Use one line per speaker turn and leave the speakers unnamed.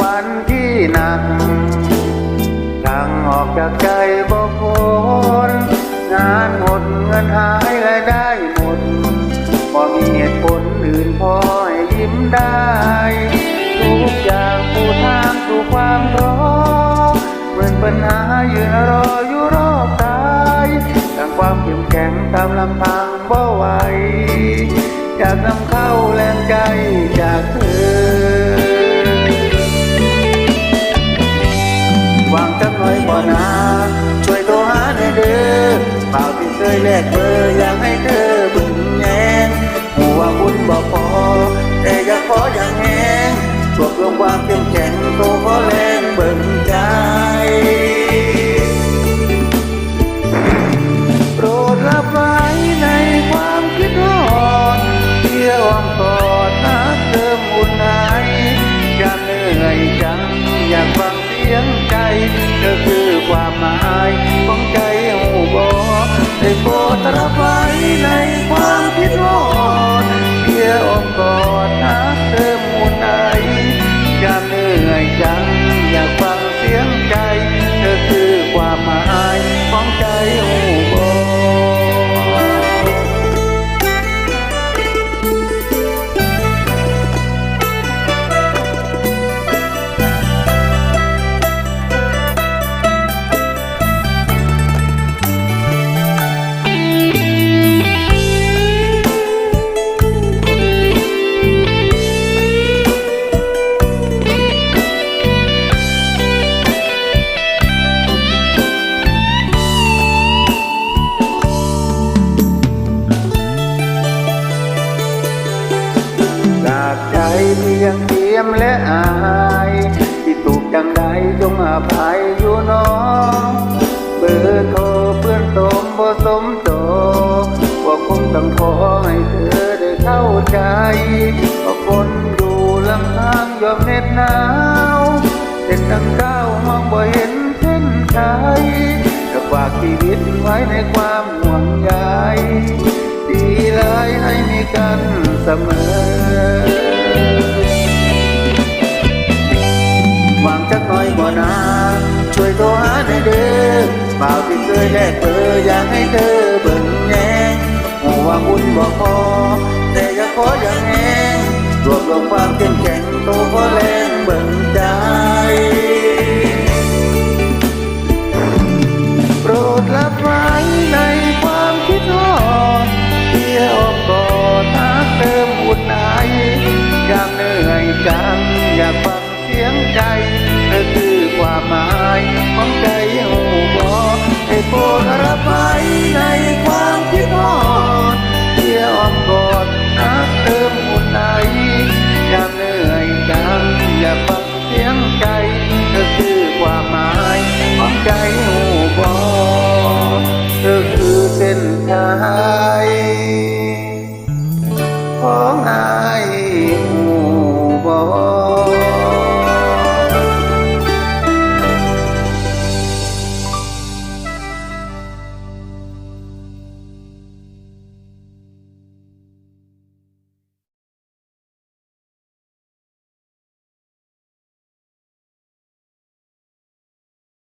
วันที่หนักทางออกจากใจบ่พ้นงานหมดเงินหายรายได้หมดพอมีเหตุผลอื่นพอให้ยิ้มได้ ทุกอย่างผู้ทางสู่ความท้อเหมือนปัญหายืนรออยู่รอบกายดังความเข้มแข็งตามลำพังบ่ไหว จักหน่อยบ่นาช่วยโทรหาหน่อยเด้อเปล่าที่เคยแลกเบอร์อยากให้เธอบึงแงงหัวบุญบ่พอ แต่อยากขออย่างแหงรวบรวมความเข้มแข็งโตขอแรงเบิ่งจ้า ได้ ยังเตรียมและอายที่ถูกจังใดจงอภัยอยู่น้องเบอร์โทรเพื่อนตมบ่สมโตว่าคงต้องขอให้เธอได้เข้าใจว่าคนอยู่ลำทางยอมเหน็ดหนาวเส้นทางก้าวมองบ่เห็นเส้นชัยจะฝากชีวิตไว้ในความห่วงใยดีเลยให้มีกันเสมอ ให้เธอเบิ่งแยงหัวาบุญบ่พอแต่อยาขออย่างแหงรวบรวมความเข้มแข็งตัวพอแล้ว